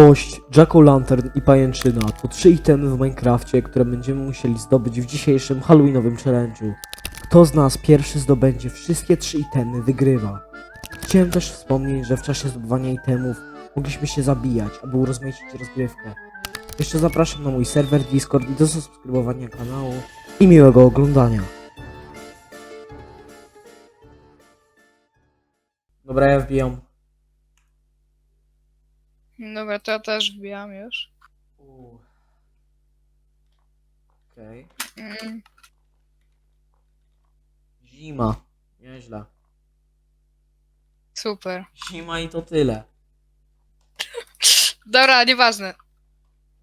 Kość, Jack-o'-lantern i pajęczyna to trzy itemy w Minecrafcie, które będziemy musieli zdobyć w dzisiejszym Halloweenowym challenge'u. Kto z nas pierwszy zdobędzie wszystkie trzy itemy, wygrywa. Chciałem też wspomnieć, że w czasie zdobywania itemów mogliśmy się zabijać, aby urozmaicić rozgrywkę. Jeszcze zapraszam na mój serwer Discord i do zasubskrybowania kanału i miłego oglądania. Dobra, ja wbijam. Dobra, to ja też wbijam już. Okej. Mm. Zima. Nieźle. Super. Zima i to tyle. Dobra, nieważne.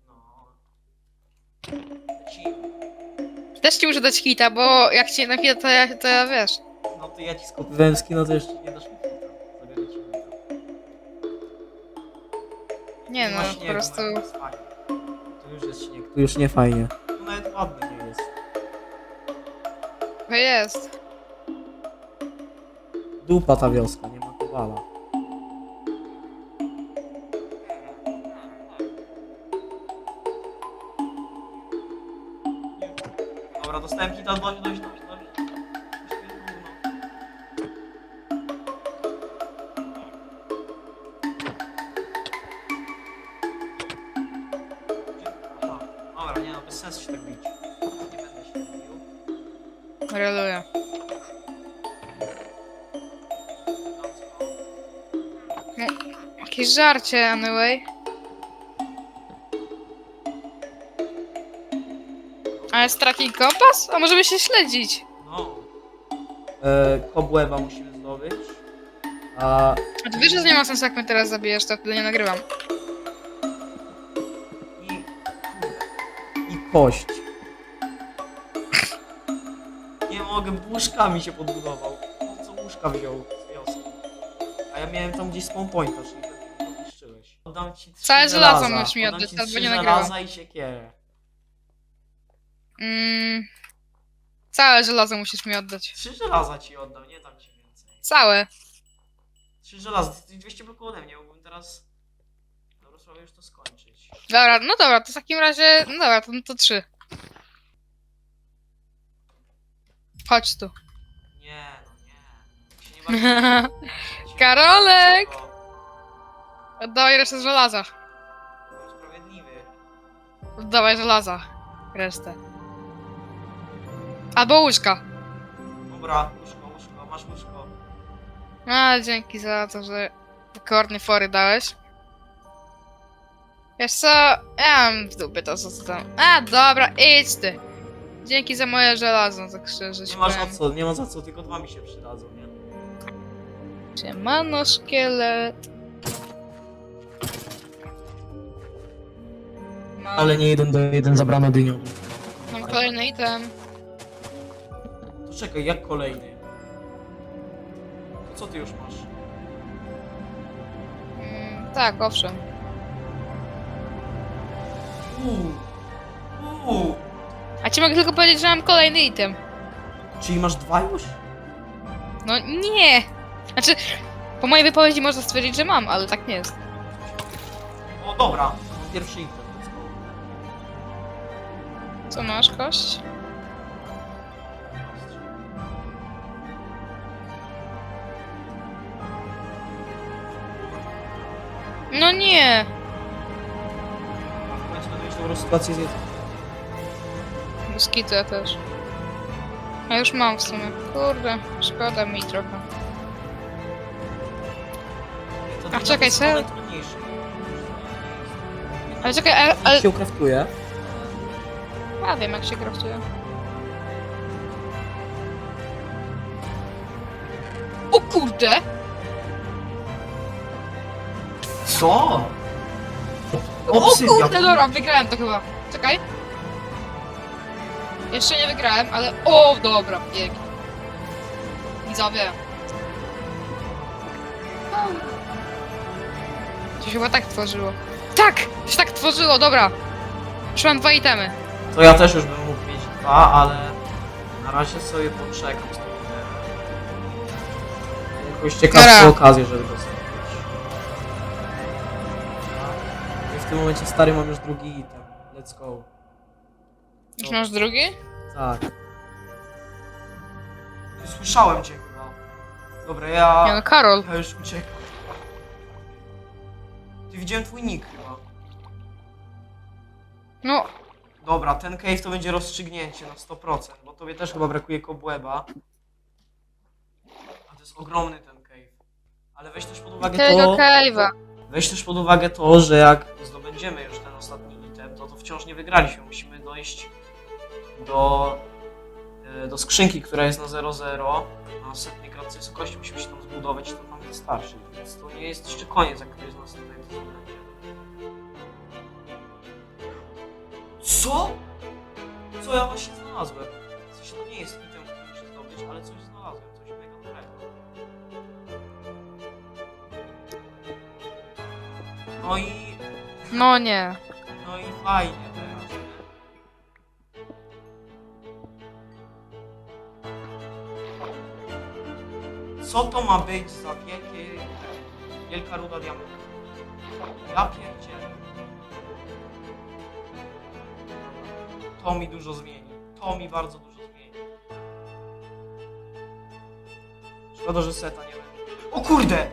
No. Też ci muszę dać hita, bo jak cię na hita, to ja, to ja wiesz. No to ja ci skopywałem skino, to jeszcze nie dasz mi Nie no, po prostu... no, jest fajnie. Tu już jest śnieg, tu już nie fajnie. Tu nawet ładny nie jest. To jest. Dupa ta wioska, nie ma kowala. Dobra, dostałem hita, dość, dość, żarcie, anyway. A jest tracking kompas? A możemy się śledzić. No. E, kobłęba musimy zdobyć. A A ty wiesz, że nie ma sensu, jak mnie teraz zabijesz, to wtedy nie nagrywam. i. I kość. Nie mogę, łóżkami się podbudował. Po co łóżka wziął z wioski? A ja miałem tam gdzieś spawn pointa, czyli Oddam ci trzy Całe żelazo żelaza. musisz mi oddać, ci albo trzy nie nagrywam. żelaza i siekierę. Mm. Całe żelazo musisz mi oddać. Trzy żelaza ci oddam, nie dam ci więcej. Całe. Trzy żelaza, ty jesteś 200 bloków ode mnie, mógłbym teraz... Na Wrocławiu już to skończyć. Dobra, no dobra, to w takim razie. No dobra, to, to trzy. Chodź tu. Nie, no nie. Się nie bawię. Karolek! Oddawaj resztę żelaza. Byłem sprawiedliwy. Oddawaj żelaza. Resztę. Albo łóżka. Dobra, łóżko, łóżko, masz łóżko. A, dzięki za to, że korny fory dałeś. Wiesz co? Ja mam w dupie to, co tam. A, dobra, idź ty. Dzięki za moje żelazo, tak szczerze Nie masz za co, nie ma za co, tylko dwa mi się przydadzą, nie? Siemano, szkielet. Ale nie jeden do jeden zabrano dynią. mam kolejny item. To czekaj, jak kolejny? To co ty już masz? Mm, tak, owszem. Uuu. Uuu. A ci mogę tylko powiedzieć, że mam kolejny item. Czyli masz dwa już? No nie! Znaczy, po mojej wypowiedzi można stwierdzić, że mam, ale tak nie jest. O, dobra. Mam pierwszy item. Co masz, kość? No nie! Sytuację z jedzeniem. Ja też. Ja już mam w sumie. Kurde, szkoda mi trochę. To A, dynia czekaj, to co? jest najtrudniejsze. Ale czekaj, ale... ale... Się ukraftuje? Ja wiem jak się kraftuje. O kurde! Co? O Obsydian. kurde, dobra, wygrałem to chyba. Czekaj. Jeszcze nie wygrałem, ale... O, dobra, pięknie. Widzowie. To się chyba tak tworzyło. Tak! To się tak tworzyło, dobra. Już mam dwa itemy. To ja też już bym mógł mieć dwa, ale na razie sobie poczekam z tym ideem. Jakąś ciekawszą Dobra. okazję, żeby go zrobić. w tym momencie stary mam już drugi item. Let's go. Już masz drugi? Tak. Słyszałem cię chyba. Dobra, ja... No, Karol. Ja już uciekam. Ty widziałem twój nick chyba. No, Dobra, ten cave to będzie rozstrzygnięcie na 100%, bo tobie też chyba brakuje kobłęba. A to jest ogromny ten cave. Ale weź też pod uwagę tego to... cave'a. Weź też pod uwagę to, że jak zdobędziemy już ten ostatni item, to to wciąż nie wygraliśmy. Musimy dojść do, e, do skrzynki, która jest na 0,0, na setnej kratce wysokości. Musimy się tam zbudować i to tam wystarczy. Więc to nie jest jeszcze koniec, jak to jest następny to zdobędzie. Co? Co ja właśnie znalazłem? W sensie to nie jest item, który muszę zdobyć, ale coś znalazłem, coś mega dobrego. No i No nie. No i fajnie teraz. Co to ma być za wielkie, wielka ruda diamentu? Ja pierdzielę. To mi dużo zmieni. To mi bardzo dużo zmieni. Szkoda, że seta nie będzie. O kurde!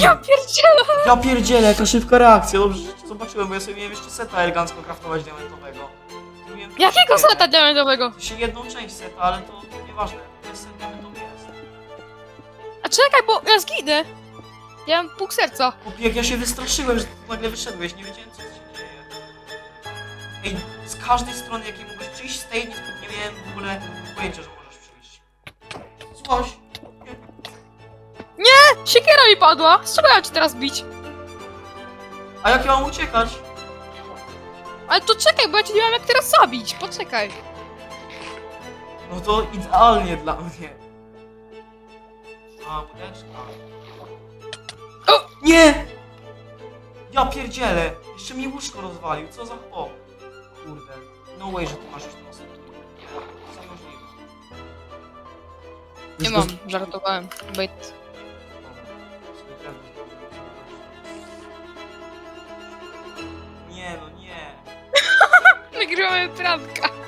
Ja pierdzielę. Ja pierdzielę, jaka szybka reakcja. Dobrze, że cię zobaczyłem, bo ja sobie miałem jeszcze seta elegancko kraftować diamentowego. To Jakiego seta diamentowego? To się jedną część seta, ale to, nieważne. To jest set diamentowy jest. A czekaj, bo ja zginę. Ja mam pół serca. Jak ja się wystraszyłem, że ty nagle wyszedłeś, nie wiedziałem co się dzieje. Ej, z każdej strony jakiej mogłeś przyjść, z tej nie, nie miałem w ogóle pojęcia, że możesz przyjść. Coś. Siekiera mi padła. Z czego ja cię teraz bić? A jak ja mam uciekać? Ale to czekaj, bo ja cię nie mam jak teraz zabić. Poczekaj. No to idealnie dla mnie. A, budeczka. Nie! Ja pierdzielę! Jeszcze mi łóżko rozwalił, co za chłop. Kurde. No way, że ty masz już. Nie, to jest niemożliwe. Nie mam, żartowałem. Zrobię. Nie no, nie. Nagrywamy pranka.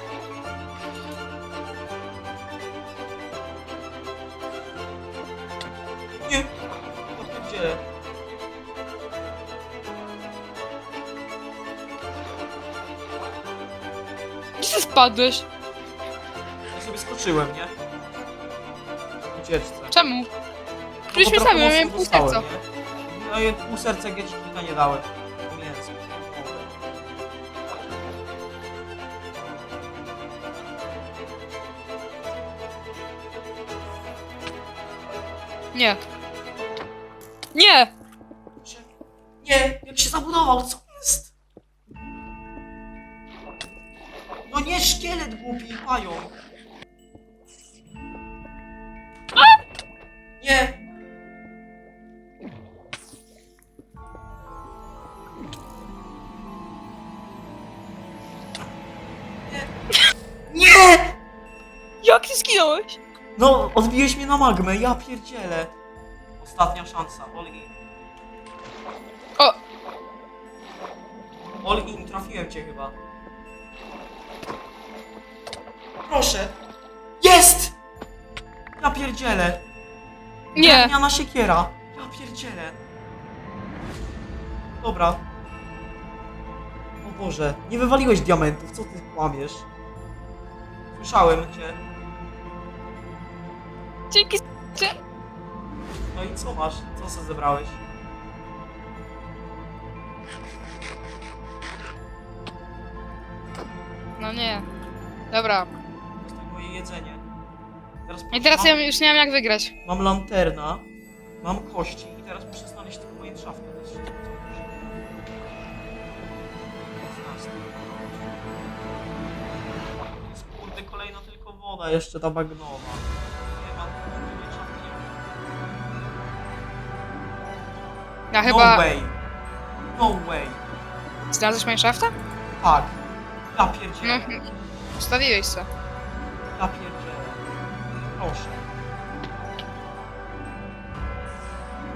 Spadłeś? Ja sobie skoczyłem, nie? Ucieczce. Czemu? No Przecież mi sami, ja miałem pół serca. No i pół serca kilka nie dałem. Pomiędzy. Nie. Nie! Nie, jak się zabudował, co szkielet głupi, pająk. Nie. Nie. Nie! Jak ty zginąłeś? No, odbiłeś mnie na magmę, ja pierdzielę. Ostatnia szansa, all in. O! All in, trafiłem cię chyba. Proszę. Jest! Ja pierdzielę. Nie! Drewniana siekiera. Ja pierdzielę. Dobra. O Boże, nie wywaliłeś diamentów, co ty kłamiesz? Słyszałem cię. Dzięki. No i co masz? Co sobie zebrałeś? No nie. Dobra. Moje jedzenie. Teraz I teraz mam, ja już nie wiem jak wygrać. mam lanterna, mam kości i teraz muszę znaleźć tylko moje szafkę. To jest wszystko, co muszę. To jest kurde kolejna tylko woda, jeszcze ta bagnowa. Nie mam szafki, nie Ja No chyba... way. No way. Znalazłeś Mineshafta? Tak. Ja No. pierdzielę. Ustawiłeś se. Ja pierdzielę. Proszę.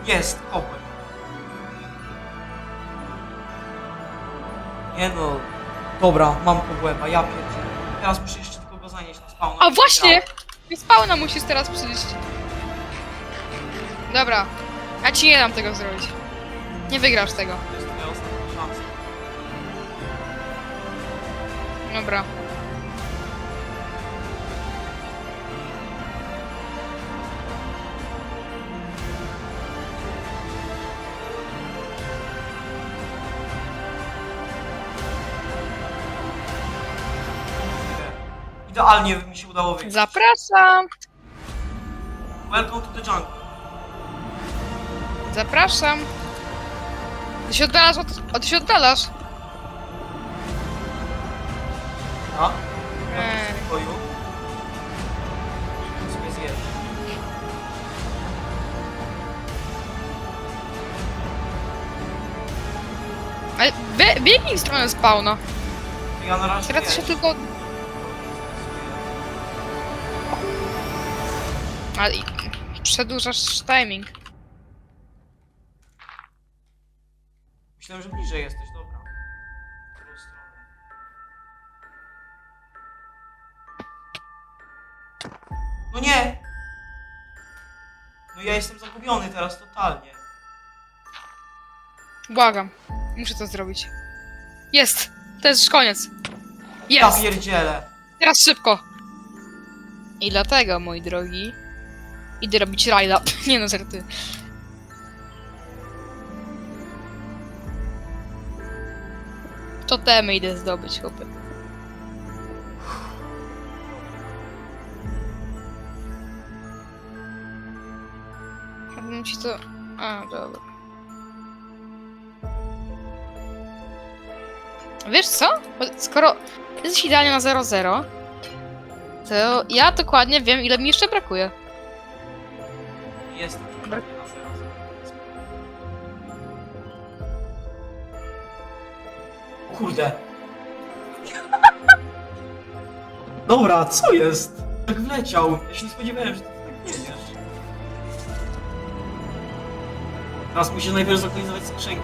Jest, kopłem. Nie no. Dobra, mam kobłęba, ja pierdzielę. Teraz muszę jeszcze tylko go zanieść na spawn. A właśnie! Nie spawna musisz teraz przyjść. Dobra. Ja ci nie dam tego zrobić. Nie wygrasz tego. To jest twoja ostatnia szansa. Dobra. Idealnie mi się udało wyjść. Zapraszam! Welcome to the jungle. Zapraszam! Ty się oddalasz od... O, ty się oddalasz! A? Eee. W pokoju. I sobie zjeść. Ale bie, biegnij w stronę spawna. Ja na razie Teraz się tylko... Ale i- przedłużasz timing. Myślałem, że bliżej jesteś, dobra. W drugą stronę. No nie! No ja jestem zagubiony teraz totalnie. Błagam. Muszę to zrobić. Jest! To jest już koniec. Ja Jest! pierdzielę! Teraz szybko! I dlatego, moi drogi, idę robić rajda. Nie no, żarty. Totemy idę zdobyć, chłopy. Jakbym ci to... A, dobra. Wiesz co? Skoro jesteś idealnie na 0-0, to ja dokładnie wiem, ile mi jeszcze brakuje. Jestem prawie na zero. Kurde. Dobra, co jest? Tak wleciał. Ja się nie spodziewałem, że ty tak biegniesz. Teraz musisz najpierw zlokalizować skrzynkę.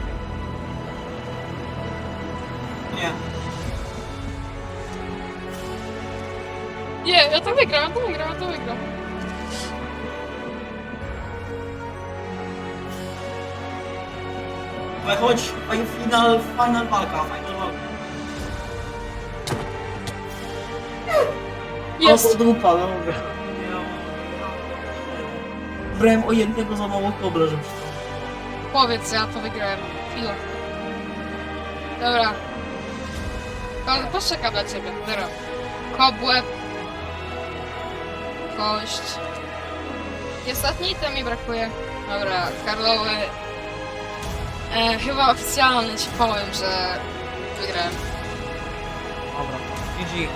Nie. Nie, ja to wygram, ja to wygram, ja to wygram. Ale chodź, final, final walka, final walka. Jest! O, dupa, dobra. Brałem o jednego za mało kobla, żeby się Powiedz, ja to wygrałem. Chwila. Dobra. Kon- Poczekam dla ciebie. Dobra. Kobłeb. Kość. I ostatni item mi brakuje. Dobra, Karlowy. E, chyba oficjalnie ci powiem, że wygrałem. Dobra, GG.